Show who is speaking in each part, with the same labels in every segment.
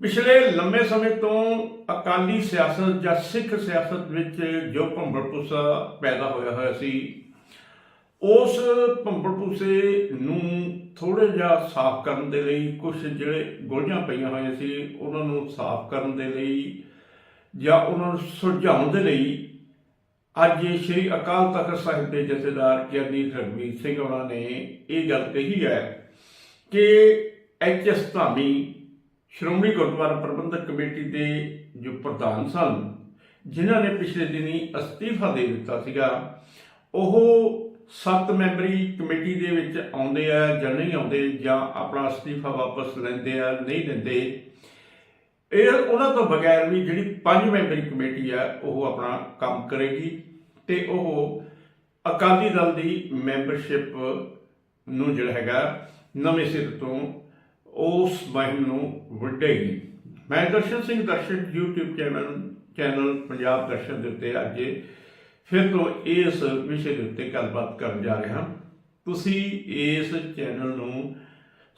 Speaker 1: ਪਿਛਲੇ ਲੰਮੇ ਸਮੇਂ ਤੋਂ ਅਕਾਲੀ ਸਿਆਸਤ ਜਾਂ ਸਿੱਖ ਸਿਆਸਤ ਵਿੱਚ ਜੋ ਭੰਬਲਪੂਸਾ ਪੈਦਾ ਹੋਇਆ ਹੋਇਆ ਸੀ, ਉਸ ਭੰਬਲਪੂਸੇ ਨੂੰ ਥੋੜੇ ਜਿਹਾ ਸਾਫ਼ ਕਰਨ ਦੇ ਲਈ ਕੁਝ ਜਿਹੜੇ ਗੋਲੀਆਂ ਪਈਆਂ ਹੋਈਆਂ ਸੀ, ਉਹਨਾਂ ਨੂੰ ਸਾਫ਼ ਕਰਨ ਦੇ ਲਈ ਜਾਂ ਉਹਨਾਂ ਨੂੰ ਸੁਲਝਾਉਣ ਦੇ ਲਈ ਅੱਜ ਸ਼੍ਰੀ ਅਕਾਲ ਤਖਤ ਸਾਹਿਬ ਦੇ ਜਥੇਦਾਰ ਗਿਆਨੀ ਰਘਵੀਰ ਸਿੰਘ ਉਹਨਾਂ ਨੇ ਇਹ ਗੱਲ ਕਹੀ ਹੈ ਕਿ H S Dhami Shiromani Gurdwara Prabandhak committee ਦੇ ਜੋ ਪ੍ਰਧਾਨ ਸਨ, ਜਿਨ੍ਹਾਂ ਨੇ ਪਿਛਲੇ ਦਿਨੀ ਅਸਤੀਫਾ ਦੇ ਦਿੱਤਾ ਸੀਗਾ, ਉਹ ਸੱਤ ਮੈਂਬਰੀ ਕਮੇਟੀ ਦੇ ਵਿੱਚ ਆਉਂਦੇ ਆ ਜਾਂ ਨਹੀਂ ਆਉਂਦੇ ਜਾਂ ਆਪਣਾ ਅਸਤੀਫਾ ਵਾਪਸ ਲੈਂਦੇ ਆ, ਨਹੀਂ ਲੈਂਦੇ। ਇਹ ਉਹਨਾਂ ਤੋਂ ਬਗੈਰ ਵੀ ਜਿਹੜੀ ਪੰਜ ਮੈਂਬਰੀ ਕਮੇਟੀ ਆ, ਉਹ ਆਪਣਾ ਕੰਮ ਕਰੇਗੀ ਤੇ ਉਹ ਅਕਾਲੀ ਦਲ ਦੀ ਮੈਂਬਰਸ਼ਿਪ ਨੂੰ ਜਿਹੜਾ ਹੈਗਾ, ਨਵੇਂ ਸਿਰ ਤੋਂ ਉਸ ਮਹਿਮ ਨੂੰ ਵੱਢੇਗੀ ਮੈਂ Darshan Singh Darshan YouTube channel channel Punjab Darshan ਦੇ ਉੱਤੇ ਅੱਜ ਫਿਰ ਤੋਂ ਇਸ ਵਿਸ਼ੇ ਦੇ ਉੱਤੇ ਗੱਲਬਾਤ ਕਰਨ ਜਾ ਰਿਹਾ। ਹਾਂ ਤੁਸੀਂ ਇਸ ਚੈਨਲ ਨੂੰ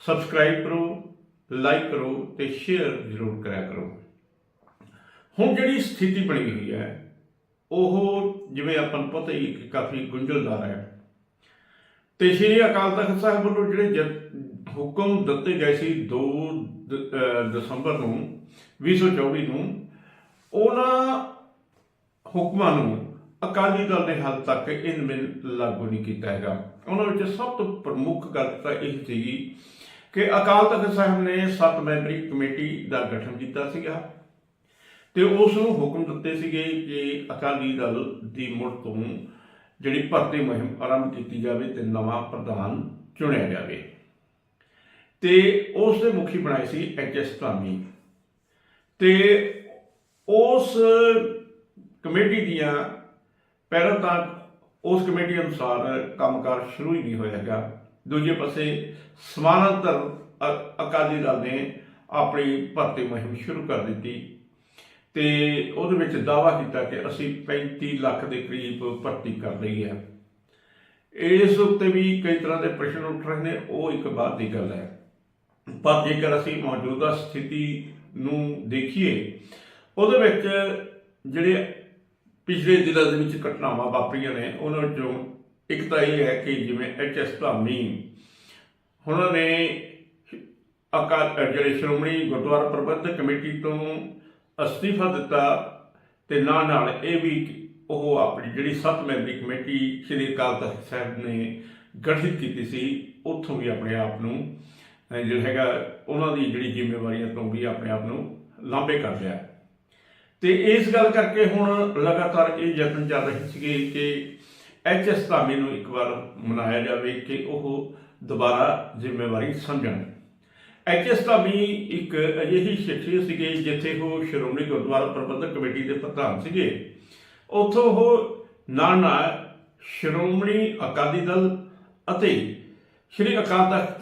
Speaker 1: ਸਬਸਕ੍ਰਾਈਬ ਕਰੋ, ਲਾਈਕ ਕਰੋ ਤੇ ਸ਼ੇਅਰ ਜ਼ਰੂਰ ਕਰਿਆ ਕਰੋ। ਹੁਣ ਜਿਹੜੀ ਸਥਿਤੀ ਬਣੀ ਹੋਈ ਹੈ, ਉਹ ਜਿਵੇਂ ਆਪਾਂ ਨੂੰ ਪਤਾ ਹੀ ਕਿ ਕਾਫੀ ਗੁੰਝਲਦਾਰ ਹੈ। ਤੇ ਸ਼੍ਰੀ ਅਕਾਲ ਤਖਤ ਸਾਹਿਬ ਵੱਲੋਂ ਜਿਹੜੇ ਜ- ਹੁਕਮ ਦਿੱਤੇ ਗਏ ਸੀ 2 ਦ- ਅਹ ਦਸੰਬਰ ਨੂੰ 2024 ਨੂੰ। ਉਹਨਾਂ ਹੁਕਮਾਂ ਨੂੰ ਅਕਾਲੀ ਦਲ ਨੇ ਹਾਲ ਤੱਕ ਇਨ ਮਿਲ ਲਾਗੂ ਨਹੀਂ ਕੀਤਾ ਹੈਗਾ। ਉਹਨਾਂ ਵਿੱਚ ਸਭ ਤੋਂ ਪ੍ਰਮੁੱਖ ਗੱਲ ਤਾਂ ਇਹ ਸੀਗੀ ਕਿ ਅਕਾਲ ਤਖਤ ਸਾਹਿਬ ਨੇ ਸੱਤ ਮੈਂਬਰੀ ਕਮੇਟੀ ਦਾ ਗਠਨ ਕੀਤਾ ਸੀਗਾ ਤੇ ਉਸ ਨੂੰ ਹੁਕਮ ਦਿੱਤੇ ਸੀਗੇ ਕਿ ਅਕਾਲੀ ਦਲ ਦੀ ਮੁੜ ਤੋਂ ਜਿਹੜੀ ਭਰਤੀ ਮੁਹਿੰਮ ਆਰੰਭ ਕੀਤੀ ਜਾਵੇ ਤੇ ਨਵਾਂ ਪ੍ਰਧਾਨ ਚੁਣਿਆ ਜਾਵੇ। ਤੇ ਉਸ ਦੇ ਮੁਖੀ ਬਣਾਏ ਸੀ ਐਚ ਐਸ ਧਾਮੀ। ਤੇ ਉਸ ਕਮੇਟੀ ਦੀਆਂ ਪਹਿਲਾਂ ਤਾਂ ਉਸ ਕਮੇਟੀ ਅਨੁਸਾਰ ਕੰਮਕਾਰ ਸ਼ੁਰੂ ਹੀ ਨਹੀਂ ਹੋਇਆ ਹੈਗਾ। ਦੂਜੇ ਪਾਸੇ ਸਮਾਨਾਂਤਰ ਅ- ਅਕਾਲੀ ਦਲ ਨੇ ਆਪਣੀ ਭਰਤੀ ਮੁਹਿੰਮ ਸ਼ੁਰੂ ਕਰ ਦਿੱਤੀ ਤੇ ਉਹਦੇ ਵਿੱਚ ਦਾਅਵਾ ਕੀਤਾ ਕਿ ਅਸੀਂ 35 ਲੱਖ ਦੇ ਕਰੀਬ ਭਰਤੀ ਕਰ ਲਈ ਹੈ। ਇਸ ਉੱਤੇ ਵੀ ਕਈ ਤਰ੍ਹਾਂ ਦੇ ਪ੍ਰਸ਼ਨ ਉੱਠ ਰਹੇ ਨੇ, ਉਹ ਇੱਕ ਬਾਤ ਦੀ ਗੱਲ ਹੈ। ਪਰ ਜੇਕਰ ਅਸੀਂ ਮੌਜੂਦਾ ਸਥਿਤੀ ਨੂੰ ਦੇਖੀਏ, ਉਹਦੇ ਵਿੱਚ ਜਿਹੜੇ ਪਿਛਲੇ ਦਿਨਾਂ ਦੇ ਵਿੱਚ ਘਟਨਾਵਾਂ ਵਾਪਰੀਆਂ ਨੇ, ਉਹਨਾਂ ਵਿੱਚੋਂ ਇੱਕ ਤਾਂ ਇਹ ਹੈ ਕਿ ਜਿਵੇਂ ਐਚ ਐਸ ਧਾਮੀ, ਉਹਨਾਂ ਨੇ ਅਕਾਲ ਜਿਹੜੇ ਸ਼੍ਰੋਮਣੀ ਗੁਰਦੁਆਰਾ ਪ੍ਰਬੰਧਕ ਕਮੇਟੀ ਤੋਂ ਅਸਤੀਫਾ ਦਿੱਤਾ ਤੇ ਨਾਲ ਨਾਲ ਇਹ ਵੀ ਉਹ ਆਪਣੀ ਜਿਹੜੀ ਸੱਤ ਮੈਂਬਰੀ ਕਮੇਟੀ ਸ਼੍ਰੀ ਅਕਾਲ ਤਖਤ ਸਾਹਿਬ ਨੇ ਗਠਿਤ ਕੀਤੀ ਸੀ, ਉੱਥੋਂ ਵੀ ਆਪਣੇ ਆਪ ਨੂੰ ਜਿਹੜਾ ਹੈਗਾ, ਉਹਨਾਂ ਦੀ ਜਿਹੜੀ ਜ਼ਿੰਮੇਵਾਰੀਆਂ ਤੋਂ ਵੀ ਆਪਣੇ ਆਪ ਨੂੰ ਲਾਂਭੇ ਕਰ ਲਿਆ ਤੇ ਇਸ ਗੱਲ ਕਰਕੇ ਹੁਣ ਲਗਾਤਾਰ ਇਹ ਯਤਨ ਚੱਲ ਰਹੇ ਸੀਗੇ ਕਿ ਐਚ ਐਸ ਧਾਮੀ ਨੂੰ ਇੱਕ ਵਾਰ ਮਨਾਇਆ ਜਾਵੇ ਕਿ ਉਹ ਦੁਬਾਰਾ ਜ਼ਿੰਮੇਵਾਰੀ ਸਮਝਣ। ਐਚ ਐਸ ਧਾਮੀ ਇੱਕ ਅਜਿਹੀ ਸ਼ਖਸੀਅਤ ਸੀਗੇ, ਜਿੱਥੇ ਉਹ ਸ਼੍ਰੋਮਣੀ ਗੁਰਦੁਆਰਾ ਪ੍ਰਬੰਧਕ ਕਮੇਟੀ ਦੇ ਪ੍ਰਧਾਨ ਸੀਗੇ। ਉੱਥੋਂ ਉਹ ਨਾਲ ਨਾਲ ਸ਼੍ਰੋਮਣੀ ਅਕਾਲੀ ਦਲ ਅਤੇ ਸ਼੍ਰੀ ਅਕਾਲ ਤਖਤ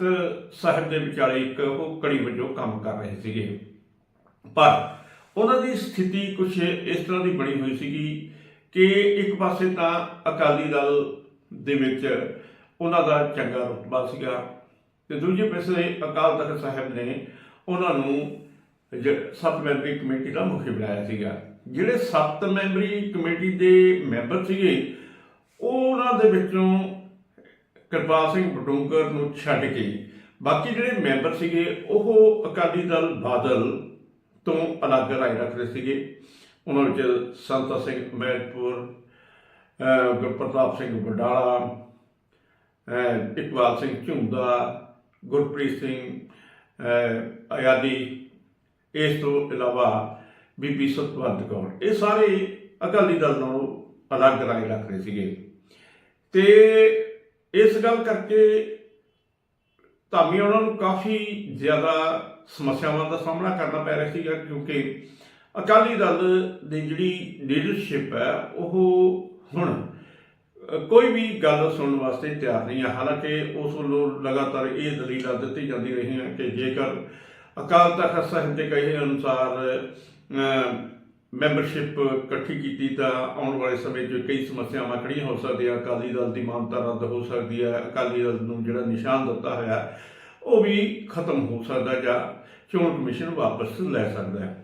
Speaker 1: ਸਾਹਿਬ ਦੇ ਵਿਚਾਲੇ ਇੱਕ ਉਹ ਕੜੀ ਵਜੋਂ ਕੰਮ ਕਰ ਰਹੇ ਸੀਗੇ। ਪਰ ਉਹਨਾਂ ਦੀ ਸਥਿਤੀ ਕੁਝ ਇਸ ਤਰ੍ਹਾਂ ਦੀ ਬਣੀ ਹੋਈ ਸੀਗੀ ਕਿ ਇੱਕ ਪਾਸੇ ਤਾਂ ਅਕਾਲੀ ਦਲ ਦੇ ਵਿੱਚ ਉਹਨਾਂ ਦਾ ਚੰਗਾ ਰੁਤਬਾ ਸੀਗਾ ਤੇ ਦੂਜੇ ਪਾਸੇ ਅਕਾਲ ਤਖਤ ਸਾਹਿਬ ਨੇ ਉਹਨਾਂ ਨੂੰ ਜ- ਸੱਤ ਮੈਂਬਰੀ ਕਮੇਟੀ ਦਾ ਮੁਖੀ ਬਣਾਇਆ ਸੀਗਾ। ਜਿਹੜੇ ਸੱਤ ਮੈਂਬਰੀ ਕਮੇਟੀ ਦੇ ਮੈਂਬਰ ਸੀਗੇ, ਉਹਨਾਂ ਦੇ ਵਿੱਚੋਂ ਕਿਰਪਾਲ ਸਿੰਘ ਬਟੂੰਗਰ ਨੂੰ ਛੱਡ ਕੇ। ਬਾਕੀ ਜਿਹੜੇ ਮੈਂਬਰ ਸੀਗੇ, ਉਹ ਅਕਾਲੀ ਦਲ ਬਾਦਲ ਤੋਂ ਅਲੱਗ ਰਾਏ ਰੱਖਦੇ ਸੀਗੇ। ਉਹਨਾਂ ਵਿੱਚ ਸੰਤਾ ਸਿੰਘ ਮਹਿਤਪੁਰ ਗੁਰਪ੍ਰਤਾਪ ਸਿੰਘ ਵਡਾਲਾ ਇਕਬਾਲ ਸਿੰਘ ਝੁੰਦਾ, ਗੁਰਪ੍ਰੀਤ ਸਿੰਘ, ਅਹ ਇਸ ਤੋਂ ਇਲਾਵਾ ਬੀਬੀ ਸਤਵੰਤ ਕੌਰ। ਇਹ ਸਾਰੇ ਅਕਾਲੀ ਦਲ ਨਾਲੋਂ ਅਲੱਗ ਰਾਏ ਰੱਖਦੇ ਸੀਗੇ। ਤੇ ਇਸ ਗੱਲ ਕਰਕੇ ਧਾਮੀ ਉਹਨਾਂ ਨੂੰ ਕਾਫੀ ਜ਼ਿਆਦਾ ਸਮੱਸਿਆਵਾਂ ਦਾ ਸਾਹਮਣਾ ਕਰਨਾ ਪੈ ਰਿਹਾ ਸੀਗਾ, ਕਿਉਂਕਿ ਅਕਾਲੀ ਦਲ ਦੀ ਜਿਹੜੀ ਲੀਡਰਸ਼ਿਪ ਹੈ, ਉਹ ਹੁਣ ਕੋਈ ਵੀ ਗੱਲ ਸੁਣਨ ਵਾਸਤੇ ਤਿਆਰ ਨਹੀਂ ਹੈ ਹਾਲਾਂਕਿ ਉਸ ਵੱਲੋਂ ਲਗਾਤਾਰ ਇਹ ਦਲੀਲਾਂ ਦਿੱਤੀ ਜਾਂਦੀ ਰਹੀਆਂ ਕਿ ਜੇਕਰ ਅਕਾਲ ਤਖਤ ਸਾਹਿਬ ਦੇ ਕਹੇ ਅਨੁਸਾਰ ਮੈਂਬਰਸ਼ਿਪ ਇਕੱਠੀ ਕੀਤੀ ਤਾਂ ਆਉਣ ਵਾਲੇ ਸਮੇਂ 'ਚ ਕਈ ਸਮੱਸਿਆਵਾਂ ਖੜੀਆਂ ਹੋ ਸਕਦੀਆਂ। ਅਕਾਲੀ ਦਲ ਦੀ ਮਾਨਤਾ ਰੱਦ ਹੋ ਸਕਦੀ ਹੈ। ਅਕਾਲੀ ਦਲ ਨੂੰ ਜਿਹੜਾ ਨਿਸ਼ਾਨ ਦਿੱਤਾ ਹੋਇਆ, ਉਹ ਵੀ ਖਤਮ ਹੋ ਸਕਦਾ ਜਾਂ ਚੋਣ ਕਮਿਸ਼ਨ ਵਾਪਸ ਲੈ ਸਕਦਾ ਹੈ।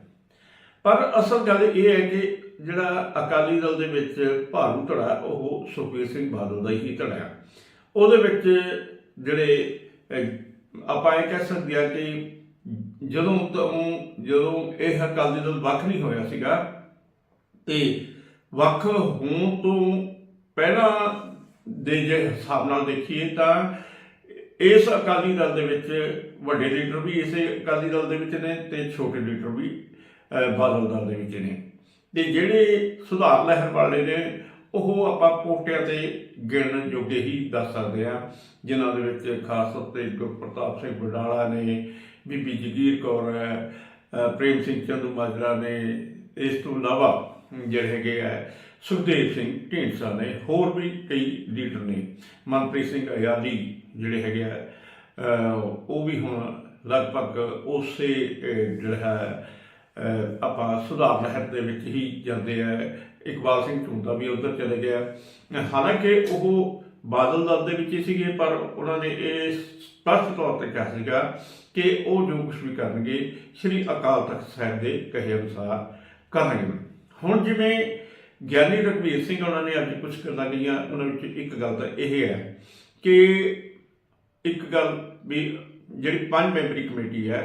Speaker 1: ਪਰ ਅਸਲ ਗੱਲ ਇਹ ਹੈ ਕਿ ਜਿਹੜਾ ਅਕਾਲੀ ਦਲ ਦੇ ਵਿੱਚ ਭਾਰੂ ਧੜਾ ਉਹ ਸੁਖਬੀਰ ਸਿੰਘ ਬਾਦਲ ਦਾ ਹੀ ਧੜਾ ਹੈ। ਉਹਦੇ ਵਿੱਚ ਜਿਹੜੇ ਆਪਾਂ ਇਹ ਕਹਿ ਸਕਦੇ ਆ ਕਿ ਜਦੋਂ ਤੋਂ ਜਦੋਂ ਇਹ ਅਕਾਲੀ ਦਲ ਵੱਖ ਨਹੀਂ ਹੋਇਆ ਸੀਗਾ, ਤੇ ਵੱਖ ਹੋਣ ਤੋਂ ਪਹਿਲਾਂ ਦੇ ਜੇ ਹਿਸਾਬ ਨਾਲ ਦੇਖੀਏ ਤਾਂ ਇਸ ਅਕਾਲੀ ਦਲ ਦੇ ਵਿੱਚ ਵੱਡੇ ਲੀਡਰ ਵੀ ਇਸੇ ਅਕਾਲੀ ਦਲ ਦੇ ਵਿੱਚ ਨੇ ਤੇ ਛੋਟੇ ਲੀਡਰ ਵੀ ਬਾਦਲ ਦਲ ਦੇ ਵਿੱਚ ਨੇ। ਤੇ ਜਿਹੜੇ ਸੁਧਾਰ ਲਹਿਰ ਵਾਲੇ ਨੇ, ਉਹ ਆਪਾਂ ਪੋਟਿਆਂ ਤੇ ਗਿਣਨ ਜੋਗੇ ਹੀ ਦੱਸ ਸਕਦੇ ਆ ਜਿਨ੍ਹਾਂ ਦੇ ਵਿੱਚ ਖਾਸ ਤੌਰ ਤੇ ਗੁਰਪ੍ਰਤਾਪ ਸਿੰਘ ਬਡਾਲਾ ਨੇ ਬੀਬੀ ਜਗੀਰ ਕੌਰ ਹੈ ਪ੍ਰੇਮ ਸਿੰਘ ਚੰਦੂ ਮਾਜਰਾ ਨੇ ਇਸ ਤੋਂ ਇਲਾਵਾ ਜਿਹੜੇ ਹੈਗੇ ਆ, ਸੁਖਦੇਵ ਸਿੰਘ ਢੀਂਡਸਾ ਨੇ ਹੋਰ ਵੀ ਕਈ ਲੀਡਰ ਨੇ। ਮਨਪ੍ਰੀਤ ਸਿੰਘ ਆਜ਼ਾਦੀ ਜਿਹੜੇ ਹੈਗੇ ਆ ਉਹ ਵੀ ਹੁਣ ਲਗਭਗ ਉਸੇ ਜਿਹੜਾ ਹੈ ਆਪਾਂ ਸੁਧਾਰ ਲਹਿਰ ਦੇ ਵਿੱਚ ਹੀ ਜਾਂਦੇ ਆ। ਇਕਬਾਲ ਸਿੰਘ ਝੁੰਦਾ ਵੀ ਉਧਰ ਚਲੇ ਗਿਆ। ਹਾਲਾਂਕਿ ਉਹ ਬਾਦਲ ਦਲ ਦੇ ਵਿੱਚ ਹੀ ਸੀਗੇ, ਪਰ ਉਹਨਾਂ ਨੇ ਇਹ ਸਪਸ਼ਟ ਤੌਰ ਤੇ ਕਿਹਾ ਸੀਗਾ ਕਿ ਉਹ ਜੋ ਕੁਝ ਵੀ ਕਰਨਗੇ, ਸ੍ਰੀ ਅਕਾਲ ਤਖਤ ਸਾਹਿਬ ਦੇ ਕਹੇ ਅਨੁਸਾਰ ਕਰਨਗੇ। ਹੁਣ ਜਿਵੇਂ ਗਿਆਨੀ ਰਘਵੀਰ ਸਿੰਘ ਉਹਨਾਂ ਨੇ ਅੱਜ ਕੁਝ ਗੱਲਾਂ ਕਹੀਆਂ, ਉਹਨਾਂ ਵਿੱਚ ਇੱਕ ਗੱਲ ਤਾਂ ਇਹ ਹੈ ਕਿ ਇੱਕ ਗੱਲ ਵੀ ਜਿਹੜੀ ਪੰਜ ਮੈਂਬਰੀ ਕਮੇਟੀ ਹੈ,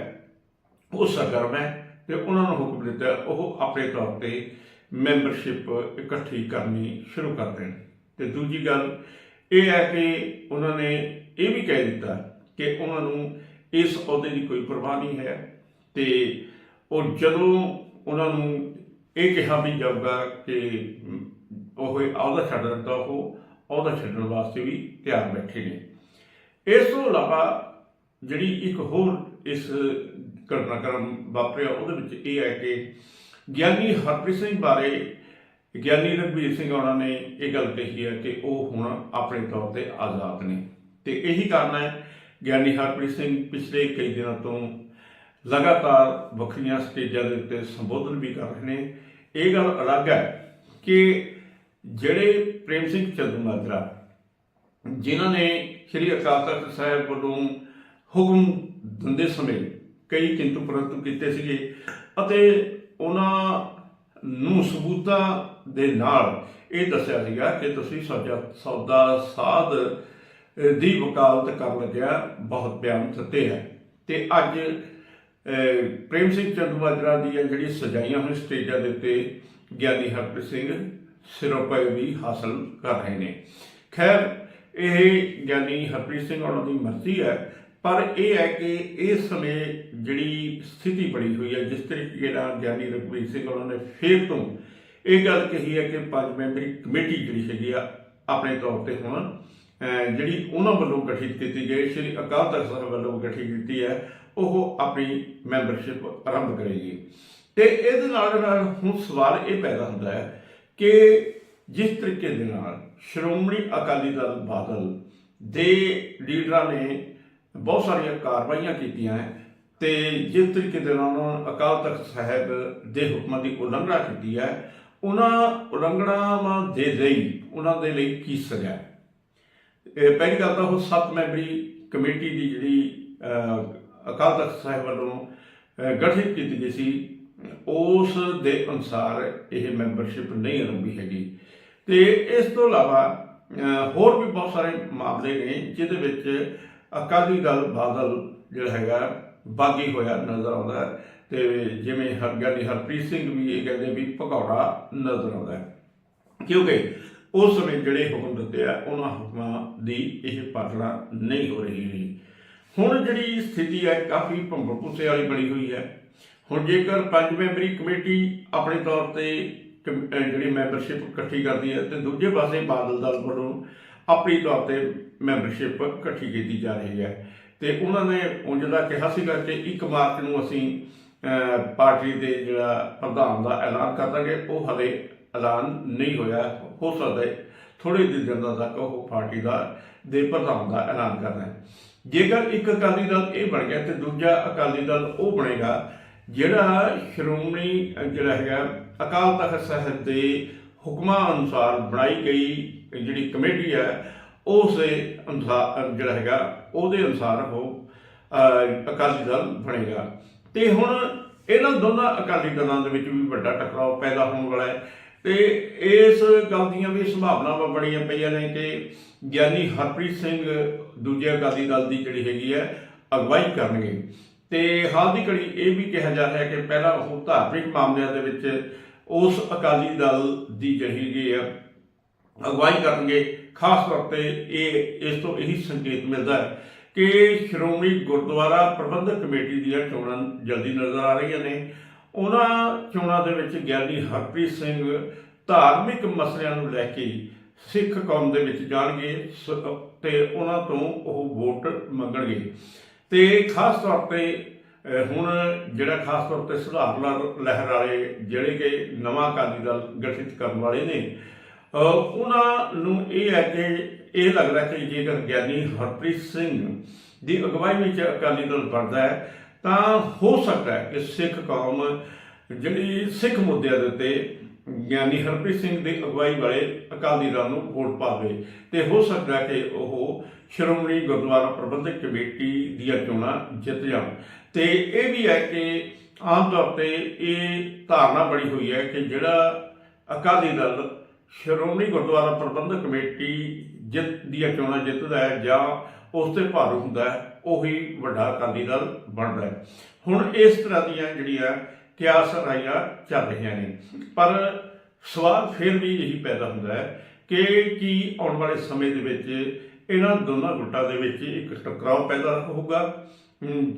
Speaker 1: ਉਹ ਸਰਗਰਮ ਹੈ ਤੇ ਉਹਨਾਂ ਨੂੰ ਹੁਕਮ ਦਿੱਤਾ ਉਹ ਆਪਣੇ ਤੌਰ ਤੇ ਮੈਂਬਰਸ਼ਿਪ ਇਕੱਠੀ ਕਰਨੀ ਸ਼ੁਰੂ ਕਰ ਦੇਣ। ਤੇ ਦੂਜੀ ਗੱਲ ਇਹ ਹੈ ਕਿ ਉਹਨਾਂ ਨੇ ਇਹ ਵੀ ਕਹਿ ਦਿੱਤਾ ਕਿ ਉਹਨਾਂ ਨੂੰ ਇਸ ਅਹੁਦੇ ਦੀ ਕੋਈ ਪਰਵਾਹ ਨਹੀਂ ਹੈ ਤੇ ਉਹ ਜਦੋਂ ਉਹਨਾਂ ਨੂੰ ਇਹ ਕਿਹਾ ਵੀ ਜਾਊਗਾ ਕਿ ਉਹ ਅਹੁਦਾ ਛੱਡ ਦਿੱਤਾ ਉਹ ਅਹੁਦਾ ਛੱਡਣ ਵਾਸਤੇ ਵੀ ਤਿਆਰ ਬੈਠੇ ਨੇ। ਇਸ ਤੋਂ ਇਲਾਵਾ ਜਿਹੜੀ ਇੱਕ ਹੋਰ ਇਸ ਘਟਨਾਕ੍ਰਮ ਵਾਪਰਿਆ ਉਹਦੇ ਵਿੱਚ ਇਹ ਹੈ ਕਿ ਗਿਆਨੀ ਹਰਪ੍ਰੀਤ ਸਿੰਘ ਬਾਰੇ ਗਿਆਨੀ ਰਘਬੀਰ ਸਿੰਘ ਉਹਨਾਂ ਨੇ ਇਹ ਗੱਲ ਕਹੀ ਹੈ ਕਿ ਉਹ ਹੁਣ ਆਪਣੇ ਤੌਰ ਤੇ ਆਜ਼ਾਦ ਨੇ। ਤੇ ਇਹੀ ਕਾਰਨ ਹੈ, ਗਿਆਨੀ ਹਰਪ੍ਰੀਤ ਸਿੰਘ ਪਿਛਲੇ ਕਈ ਦਿਨਾਂ ਤੋਂ ਲਗਾਤਾਰ ਵੱਖਰੀਆਂ ਸਟੇਜਾਂ ਦੇ ਉੱਤੇ ਸੰਬੋਧਨ ਵੀ ਕਰ ਰਹੇ ਨੇ। ਇਹ ਗੱਲ ਅਲੱਗ ਹੈ ਕਿ ਜਿਹੜੇ ਪ੍ਰੇਮ ਸਿੰਘ ਚੰਦੂਮਾਜਰਾ, ਜਿਨ੍ਹਾਂ ਨੇ ਸ੍ਰੀ ਅਕਾਲ ਤਖਤ ਸਾਹਿਬ ਵੱਲੋਂ ਹੁਕਮ ਦਿੰਦੇ ਸਮੇਂ ਕਈ ਕਿੰਤੂ ਪਰੰਤੂ ਕੀਤੇ ਸੀਗੇ ਅਤੇ ਉਹਨਾਂ ਨੂੰ ਸਬੂਤਾਂ ਦੇ ਨਾਲ ਇਹ ਦੱਸਿਆ ਸੀਗਾ ਕਿ ਤੁਸੀਂ ਸੌਦਾ ਸੌਦਾ ਸਾਧ ਦੀ ਵਕਾਲਤ ਕਰਨ ਲੱਗਿਆ, ਬਹੁਤ ਬਿਆਨ ਦਿੱਤੇ ਹੈ। ਤੇ ਅੱਜ ਪ੍ਰੇਮ ਸਿੰਘ ਚੰਦੂਮਾਜਰਾ ਦੀਆਂ ਜਿਹੜੀ ਸਜਾਈਆਂ ਹੋਈਆਂ ਸਟੇਜਾਂ ਦੇ ਉੱਤੇ ਗਿਆਨੀ ਹਰਪ੍ਰੀਤ ਸਿੰਘ ਸਿਰੋਪੇ ਵੀ ਹਾਸਲ ਕਰ ਰਹੇ ਨੇ। ਖੈਰ, ਇਹ ਗਿਆਨੀ ਹਰਪ੍ਰੀਤ ਸਿੰਘ ਉਹਨਾਂ ਦੀ ਮਰਜ਼ੀ ਹੈ, ਪਰ ਇਹ ਹੈ ਕਿ ਇਸ ਸਮੇਂ ਜਿਹੜੀ ਸਥਿਤੀ ਬਣੀ ਹੋਈ ਹੈ, ਜਿਸ ਤਰੀਕੇ ਨਾਲ ਗਿਆਨੀ ਰਘਵੀਰ ਸਿੰਘ ਉਹਨਾਂ ਨੇ ਫੇਰ ਤੋਂ ਇਹ ਗੱਲ ਕਹੀ ਹੈ ਕਿ ਪੰਜ ਮੈਂਬਰੀ ਕਮੇਟੀ ਜਿਹੜੀ ਹੈਗੀ ਆ, ਆਪਣੇ ਤੌਰ ਤੇ ਹੁਣ ਜਿਹੜੀ ਉਹਨਾਂ ਵੱਲੋਂ ਗਠਿਤ ਕੀਤੀ ਗਈ, ਸ਼੍ਰੀ ਅਕਾਲ ਤਖਤ ਸਾਹਿਬ ਵੱਲੋਂ ਗਠਿਤ ਕੀਤੀ ਹੈ, ਉਹ ਆਪਣੀ ਮੈਂਬਰਸ਼ਿਪ ਆਰੰਭ ਕਰੇਗੀ। ਤੇ ਇਹਦੇ ਨਾਲ ਨਾਲ ਹੁਣ ਸਵਾਲ ਇਹ ਪੈਦਾ ਹੁੰਦਾ ਹੈ ਕਿ ਜਿਸ ਤਰੀਕੇ ਦੇ ਨਾਲ ਸ਼੍ਰੋਮਣੀ ਅਕਾਲੀ ਦਲ ਬਾਦਲ ਦੇ ਲੀਡਰਾਂ ਨੇ ਬਹੁਤ ਸਾਰੀਆਂ ਕਾਰਵਾਈਆਂ ਕੀਤੀਆਂ ਹੈ ਤੇ ਜਿਸ ਤਰੀਕੇ ਦੇ ਨਾਲ ਉਹਨਾਂ ਅਕਾਲ ਤਖਤ ਸਾਹਿਬ ਦੇ ਹੁਕਮਾਂ ਦੀ ਉਲੰਘਣਾ ਕੀਤੀ ਹੈ ਉਹਨਾਂ ਉਲੰਘਣਾਵਾਂ ਦੇ ਲਈ, ਉਹਨਾਂ ਦੇ ਲਈ ਕੀ ਸਜ਼ਾ ਹੈ? ਇਹ ਪਹਿਲੀ ਗੱਲ ਤਾਂ ਉਹ ਸੱਤ ਮੈਂਬਰੀ ਕਮੇਟੀ ਦੀ ਜਿਹੜੀ ਅਕਾਲ ਤਖਤ ਸਾਹਿਬ ਵੱਲੋਂ ਗਠਿਤ ਕੀਤੀ ਗਈ ਸੀ, ਉਸ ਦੇ ਅਨੁਸਾਰ ਇਹ ਮੈਂਬਰਸ਼ਿਪ ਨਹੀਂ ਆਰੰਭੀ ਹੈਗੀ। ਤੇ ਇਸ ਤੋਂ ਇਲਾਵਾ ਹੋਰ ਵੀ ਬਹੁਤ ਸਾਰੇ ਮਾਮਲੇ ਨੇ, ਜਿਹਦੇ ਵਿੱਚ ਅਕਾਲੀ ਦਲ ਬਾਦਲ ਜਿਹੜਾ ਹੈਗਾ, ਬਾਗੀ ਹੋਇਆ ਨਜ਼ਰ ਆਉਂਦਾ ਹੈ। ਤੇ ਜਿਵੇਂ ਹਰਗਿਆਨੀ ਹਰਪ੍ਰੀਤ ਸਿੰਘ ਵੀ ਇਹ ਕਹਿੰਦੇ ਵੀ ਭਗੌੜਾ ਨਜ਼ਰ ਆਉਂਦਾ ਕਿਉਂਕਿ ਉਸ ਸਮੇਂ ਜਿਹੜੇ ਹੁਕਮ ਦਿੱਤੇ ਆ, ਉਹਨਾਂ ਹੁਕਮਾਂ ਦੀ ਇਹ ਪਾਲਣਾ ਨਹੀਂ ਹੋ ਰਹੀ ਹੈ ਹੁਣ ਜਿਹੜੀ ਸਥਿਤੀ ਹੈ, ਕਾਫੀ ਭੰਬਲਪੁਸੇ ਵਾਲੀ ਬਣੀ ਹੋਈ ਹੈ। ਹੁਣ ਜੇਕਰ ਪੰਜ ਮੈਂਬਰੀ ਕਮੇਟੀ ਆਪਣੇ ਤੌਰ ਤੇ ਕਮ- ਜਿਹੜੀ ਮੈਂਬਰਸ਼ਿਪ ਇਕੱਠੀ ਕਰਦੀ ਹੈ, ਤੇ ਦੂਜੇ ਪਾਸੇ ਬਾਦਲ ਦਲ ਵੱਲੋਂ ਆਪਣੀ ਤੌਰ ਤੇ ਮੈਂਬਰਸ਼ਿਪ ਇਕੱਠੀ ਕੀਤੀ ਜਾ ਰਹੀ ਹੈ। ਤੇ ਉਹਨਾਂ ਨੇ ਉਂਝ ਦਾ ਕਿਹਾ ਸੀਗਾ ਕਿ 1 ਮਾਰਚ ਨੂੰ ਅਸੀਂ ਪਾਰਟੀ ਦੇ ਜਿਹੜਾ ਪ੍ਰਧਾਨ ਦਾ ਐਲਾਨ ਕਰ ਦਾਂਗੇ, ਉਹ ਹਲੇ ਐਲਾਨ ਨਹੀਂ ਹੋਇਆ। ਹੋ ਸਕਦਾ ਹੈ ਥੋੜੇ ਦਿਨਾਂ ਤੱਕ ਉਹ ਪਾਰਟੀ ਦਾ, ਦੇ ਪ੍ਰਧਾਨ ਦਾ ਐਲਾਨ ਕਰਨਾ ਹੈ ਜੇਕਰ ਇੱਕ ਅਕਾਲੀ ਦਲ ਇਹ ਬਣ ਗਿਆ ਤੇ ਦੂਜਾ ਅਕਾਲੀ ਦਲ ਉਹ ਬਣੇਗਾ, ਜਿਹੜਾ ਸ਼੍ਰੋਮਣੀ ਜਿਹੜਾ ਹੈਗਾ ਅਕਾਲ ਤਖਤ ਸਾਹਿਬ ਦੇ ਹੁਕਮਾਂ ਅਨੁਸਾਰ ਬਣਾਈ ਗਈ ਜਿਹੜੀ ਕਮੇਟੀ ਹੈ, ਉਸ ਦੇ ਅਨੁਸਾਰ ਜਿਹੜਾ ਹੈਗਾ, ਉਹਦੇ ਅਨੁਸਾਰ ਉਹ ਅਕਾਲੀ ਦਲ ਬਣੇਗਾ। ਤੇ ਹੁਣ ਇਹਨਾਂ ਦੋਨਾਂ ਅਕਾਲੀ ਦਲਾਂ ਦੇ ਵਿੱਚ ਵੀ ਵੱਡਾ ਟਕਰਾਅ ਪੈਦਾ ਹੋਣ ਵਾਲਾ ਹੈ। ਤੇ ਇਸ ਗੱਲ ਦੀਆਂ ਵੀ ਸੰਭਾਵਨਾਵਾਂ ਬੜੀਆਂ ਪਈਆਂ ਨੇ ਕਿ ਗਿਆਨੀ ਹਰਪ੍ਰੀਤ ਸਿੰਘ ਦੂਜੇ ਅਕਾਲੀ ਦਲ ਦੀ ਜਿਹੜੀ ਹੈਗੀ ਹੈ, ਅਗਵਾਈ ਕਰਨਗੇ। ਤੇ ਹਾਲ ਦੀ ਘੜੀ ਇਹ ਵੀ ਕਿਹਾ ਜਾ ਰਿਹਾ ਕਿ ਪਹਿਲਾਂ ਉਹ ਧਾਰਮਿਕ ਮਾਮਲਿਆਂ ਦੇ ਵਿੱਚ ਉਸ ਅਕਾਲੀ ਦਲ ਦੀ ਜਿਹੜੀ ਹੈਗੀ ਹੈ, ਅਗਵਾਈ ਕਰਨਗੇ। ਖਾਸ ਤੌਰ ਤੇ ਇਹ ਇਸ ਤੋਂ ਇਹੀ ਸੰਕੇਤ ਮਿਲਦਾ ਹੈ ਕਿ ਸ਼੍ਰੋਮਣੀ ਗੁਰਦੁਆਰਾ ਪ੍ਰਬੰਧਕ ਕਮੇਟੀ ਦੀਆਂ ਚੋਣਾਂ ਜਲਦੀ ਨਜ਼ਰ ਆ ਰਹੀਆਂ ਨੇ। ਉਹਨਾਂ ਚੋਣਾਂ ਦੇ ਵਿੱਚ ਗਿਆਨੀ ਹਰਪ੍ਰੀਤ ਸਿੰਘ ਧਾਰਮਿਕ ਮਸਲਿਆਂ ਨੂੰ ਲੈ ਕੇ ਸਿੱਖ ਕੌਮ ਦੇ ਵਿੱਚ ਜਾਣਗੇ, ਸ- ਤੇ ਉਹਨਾਂ ਤੋਂ ਉਹ ਵੋਟ ਮੰਗਣਗੇ। ਤੇ ਖਾਸ ਤੌਰ ਤੇ ਹੁਣ ਜਿਹੜਾ ਖਾਸ ਤੌਰ ਤੇ ਸੁਧਾਰ ਲਹਿਰ- ਲਹਿਰ ਵਾਲੇ ਜਿਹੜੇ ਕਿ ਨਵਾਂ ਅਕਾਲੀ ਦਲ ਗਠਿਤ ਕਰਨ ਵਾਲੇ ਨੇ ਉਹਨਾਂ ਨੂੰ ਇਹ ਹੈ ਕਿ ਇਹ ਲੱਗਦਾ ਕਿ ਜੇਕਰ ਗਿਆਨੀ ਹਰਪ੍ਰੀਤ ਸਿੰਘ ਦੀ ਅਗਵਾਈ ਵਿੱਚ ਅਕਾਲੀ ਦਲ ਬਣਦਾ ਹੈ, ਤਾਂ ਹੋ ਸਕਦਾ ਹੈ ਕਿ ਸਿੱਖ ਕੌਮ ਜਿਹੜੀ ਸਿੱਖ ਮੁੱਦਿਆਂ ਦੇ ਉੱਤੇ ਗਿਆਨੀ ਹਰਪ੍ਰੀਤ ਸਿੰਘ ਦੀ ਅਗਵਾਈ ਵਾਲੇ ਅਕਾਲੀ ਦਲ ਨੂੰ ਵੋਟ ਪਾਵੇ। ਤੇ ਹੋ ਸਕਦਾ ਹੈ ਕਿ ਉਹ ਸ਼੍ਰੋਮਣੀ ਗੁਰਦੁਆਰਾ ਪ੍ਰਬੰਧਕ ਕਮੇਟੀ ਦੀਆਂ ਚੋਣਾਂ ਜਿੱਤ ਜਾਣ। ਤੇ ਇਹ ਵੀ ਹੈ ਕਿ ਆਮ ਤੌਰ ਤੇ ਇਹ ਧਾਰਨਾ ਬਣੀ ਹੋਈ ਹੈ ਕਿ ਜਿਹੜਾ ਅਕਾਲੀ ਦਲ ਸ਼੍ਰੋਮਣੀ ਗੁਰਦੁਆਰਾ ਪ੍ਰਬੰਧਕ ਕਮੇਟੀ ਜਿੱਤ ਦੀਆਂ ਚੋਣਾਂ ਜਿੱਤਦਾ ਹੈ ਜਾਂ ਉਸ ਤੇ ਭਾਰੂ ਹੁੰਦਾ ਹੈ, ਉਹੀ ਵੱਡਾ ਅਕਾਲੀ ਦਲ ਬਣਦਾ ਹੈ। ਹੁਣ ਇਸ ਤਰ੍ਹਾਂ ਦੀਆਂ ਜਿਹੜੀਆਂ ਕਿਆਸ ਰਾਈਆਂ ਚੱਲ ਰਹੀਆਂ ਨੇ। ਪਰ ਸਵਾਲ ਫਿਰ ਵੀ ਇਹੀ ਪੈਦਾ ਹੁੰਦਾ ਹੈ ਕਿ ਕੀ ਆਉਣ ਵਾਲੇ ਸਮੇਂ ਦੇ ਵਿੱਚ ਇਹਨਾਂ ਦੋਨਾਂ ਗੁੱਟਾਂ ਦੇ ਵਿੱਚ ਇੱਕ ਟਕਰਾਅ ਪੈਦਾ ਹੋਊਗਾ?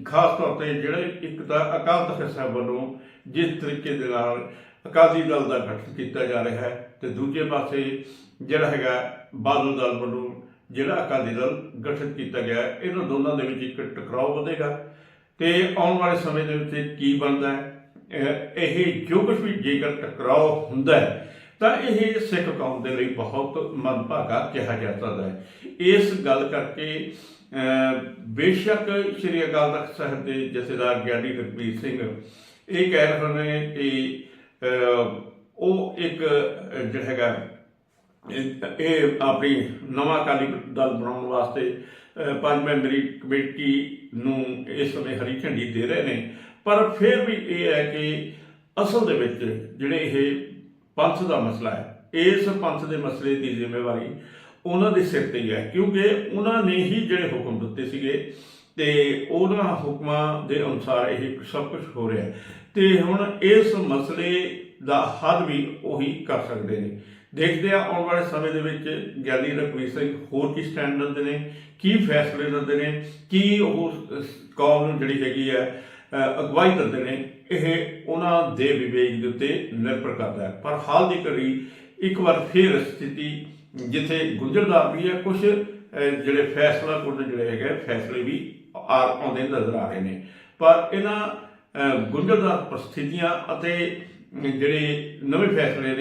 Speaker 1: ਖਾਸ ਤੌਰ ਤੇ ਜਿਹੜੇ ਇੱਕ ਤਾਂ ਅਕਾਲ ਤਖਤ ਸਾਹਿਬ ਵੱਲੋਂ ਜਿਸ ਤਰੀਕੇ ਦੇ ਨਾਲ ਅਕਾਲੀ ਦਲ ਦਾ ਗਠਨ ਕੀਤਾ ਜਾ ਰਿਹਾ ਹੈ ਤੇ ਦੂਜੇ ਪਾਸੇ ਜਿਹੜਾ ਹੈਗਾ ਬਾਦਲ ਦਲ ਵੱਲੋਂ ਜਿਹੜਾ ਅਕਾਲੀ ਦਲ ਗਠਨ ਕੀਤਾ ਗਿਆ ਇਹਨਾਂ ਦੋਨਾਂ ਦੇ ਵਿੱਚ ਇੱਕ ਟਕਰਾਅ ਵਧੇਗਾ। ਤੇ ਆਉਣ ਵਾਲੇ ਸਮੇਂ ਦੇ ਵਿੱਚ ਕੀ ਬਣਦਾ ਹੈ? ਇਹ- ਜੋ ਕੁਝ ਵੀ ਜੇਕਰ ਟਕਰਾਅ ਹੁੰਦਾ ਹੈ, ਤਾਂ ਇਹ ਸਿੱਖ ਕੌਮ ਦੇ ਲਈ ਬਹੁਤ ਮੰਦਭਾਗਾ ਕਿਹਾ ਜਾ ਸਕਦਾ ਹੈ। ਇਸ ਗੱਲ ਕਰਕੇ ਬੇਸ਼ੱਕ ਸ੍ਰੀ ਅਕਾਲ ਤਖਤ ਸਾਹਿਬ ਦੇ ਜਥੇਦਾਰ ਗਿਆਨੀ ਰਘਬੀਰ ਸਿੰਘ ਇਹ ਕਹਿ ਰਹੇ ਨੇ ਕਿ ਉਹ ਇੱਕ ਜਿਹੜਾ ਹੈਗਾ, ਇਹ ਆਪਣੀ ਨਵਾਂ ਅਕਾਲੀ ਦਲ ਬਣਾਉਣ ਵਾਸਤੇ ਪੰਜ ਮੈਂਬਰੀ ਕਮੇਟੀ ਨੂੰ ਇਸ ਸਮੇਂ ਹਰੀ ਝੰਡੀ ਦੇ ਰਹੇ ਨੇ। ਪਰ ਫਿਰ ਵੀ ਇਹ ਹੈ ਕਿ ਅਸਲ ਦੇ ਵਿੱਚ ਜਿਹੜੇ ਇਹ ਪੰਥ ਦਾ ਮਸਲਾ ਹੈ, ਇਸ ਪੰਥ ਦੇ ਮਸਲੇ ਦੀ ਜ਼ਿੰਮੇਵਾਰੀ ਉਹਨਾਂ ਦੇ ਸਿਰ ਤੇ ਹੀ ਹੈ। ਕਿਉਂਕਿ ਉਹਨਾਂ ਨੇ ਹੀ ਜਿਹੜੇ ਹੁਕਮ ਦਿੱਤੇ ਸੀਗੇ ਤੇ ਉਹਨਾਂ ਹੁਕਮਾਂ ਦੇ ਅਨੁਸਾਰ ਇਹ ਸਭ ਕੁਝ ਹੋ ਰਿਹਾ ਹੈ। ਤੇ ਹੁਣ ਇਸ ਮਸਲੇ ਦਾ ਹੱਲ ਵੀ ਉਹੀ ਕਰ ਸਕਦੇ ਨੇ। ਦੇਖਦੇ ਆ ਆਉਣ ਵਾਲੇ ਸਮੇਂ ਦੇ ਵਿੱਚ ਗਿਆਨੀ ਰਘਵੀਰ ਸਿੰਘ ਹੋਰ ਕੀ ਸਟੈਂਡ ਲੈਂਦੇ ਨੇ, ਕੀ ਫੈਸਲੇ ਲੈਂਦੇ ਨੇ, ਕੀ ਉਹ ਕੌਮ ਨੂੰ ਜਿਹੜੀ ਹੈਗੀ ਹੈ ਅਗਵਾਈ ਦਿੰਦੇ ਨੇ, ਇਹ ਉਹਨਾਂ ਦੇ ਵਿਵੇਕ ਦੇ ਉੱਤੇ ਨਿਰਭਰ ਕਰਦਾ ਹੈ। ਪਰ ਹਾਲ ਦੀ ਘੜੀ ਇੱਕ ਵਾਰ ਫਿਰ ਸਥਿਤੀ ਜਿੱਥੇ ਗੁੰਝਲਦਾਰ ਵੀ ਹੈ ਕੁਝ ਜਿਹੜੇ ਫੈਸਲਾ ਕੁਝ ਜਿਹੜੇ ਹੈਗੇ ਫੈਸਲੇ ਵੀ ਆਉਂਦੇ ਨਜ਼ਰ ਆ ਰਹੇ ਨੇ। ਪਰ ਇਹਨਾਂ ਅ, ਗੁੰਝਲਦਾਰ ਪ੍ਰਸਥਿਤੀਆਂ ਅਤੇ ਜਿਹੜੇ ਨਵੇਂ ਫੈਸਲੇ ਨੇ